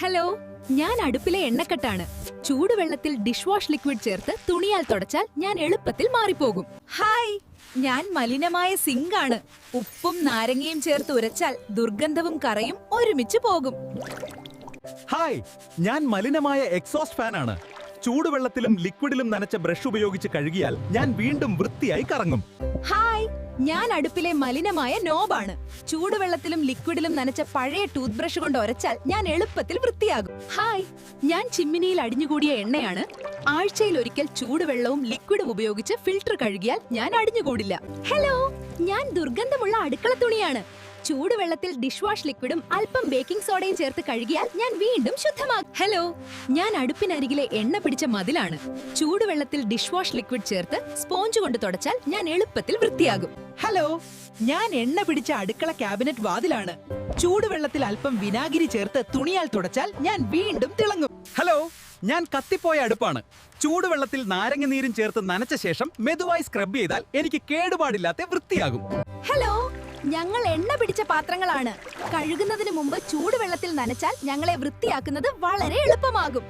Hello ഞാൻ അടുപ്പിലെ എണ്ണക്കെട്ടാണ്. ചൂടുവെള്ളത്തിൽ dish wash liquid ചേർത്ത് തുണിയാൽ തുടച്ചാൽ ഞാൻ എളുപ്പത്തിൽ മാറിപ്പോകും. ഹായ് ഞാൻ മലിനമായ സിങ്കാണ്. ഉപ്പും നാരങ്ങയും ചേർത്ത് ഉരച്ചാൽ ദുർഗന്ധവും കറയും ഒരുമിച്ച് പോകും. ഹായ് ഞാൻ മലിനമായ എക്സോസ്റ്റ് ഫാൻ ആണ് ചൂടുവെള്ളത്തിലും ലിക്വിഡിലും നനച്ച ബ്രഷ് ഉപയോഗിച്ച് കഴുകിയാൽ ഞാൻ വീണ്ടും വൃത്തിയായി കറങ്ങും. ഹായ് ഞാൻ അടുപ്പിലെ മലിനമായ നോബാണ്. ചൂടുവെള്ളത്തിലും ലിക്വിഡിലും നനച്ച പഴയ ടൂത്ത് ബ്രഷ് കൊണ്ട് ഒരച്ചാൽ ഞാൻ എളുപ്പത്തിൽ വൃത്തിയാകും. ഹായ് ഞാൻ ചിമ്മിനിയിൽ അടിഞ്ഞുകൂടിയ എണ്ണയാണ്. ആഴ്ചയിൽ ഒരിക്കൽ ചൂടുവെള്ളവും ലിക്വിഡും ഉപയോഗിച്ച് ഫിൽട്ടർ കഴുകിയാൽ ഞാൻ അടിഞ്ഞുകൂടില്ല. ഹലോ ഞാൻ ദുർഗന്ധമുള്ള അടുക്കള തുണിയാണ്. ചൂടുവെള്ളത്തിൽ ഡിഷ് വാഷ് ലിക്വിഡും അല്പം ബേക്കിംഗ് സോഡയും ചേർത്ത് കഴുകിയാൽ ഞാൻ വീണ്ടും ശുദ്ധമാകും. ഹലോ ഞാൻ അടുപ്പിനരികിലെ എണ്ണ പിടിച്ച മതിലാണ്. ചൂടുവെള്ളത്തിൽ ഡിഷ് വാഷ് ലിക്വിഡ് ചേർത്ത് സ്പോഞ്ച് കൊണ്ട് തുടച്ചാൽ ഞാൻ എളുപ്പത്തിൽ വൃത്തിയാകും. ഹലോ ഞാൻ എണ്ണ പിടിച്ച അടുക്കള ക്യാബിനറ്റ് വാതിലാണ്. ചൂടുവെള്ളത്തിൽ അല്പം വിനാഗിരി ചേർത്ത് തുണിയാൽ തുടച്ചാൽ ഞാൻ വീണ്ടും തിളങ്ങും. ഹലോ ഞാൻ കത്തിപ്പോയ അടുപ്പാണ്. ചൂടുവെള്ളത്തിൽ നാരങ്ങ നീരും ചേർത്ത് നനച്ച ശേഷം മെതുവായി സ്ക്രബ് ചെയ്താൽ എനിക്ക് കേടുപാടില്ലാത്ത വൃത്തിയാകും. ഹലോ ഞങ്ങൾ എണ്ണ പിടിച്ച പാത്രങ്ങളാണ്. കഴുകുന്നതിന് മുമ്പ് ചൂടുവെള്ളത്തിൽ നനച്ചാൽ ഞങ്ങളെ വൃത്തിയാക്കുന്നത് വളരെ എളുപ്പമാകും.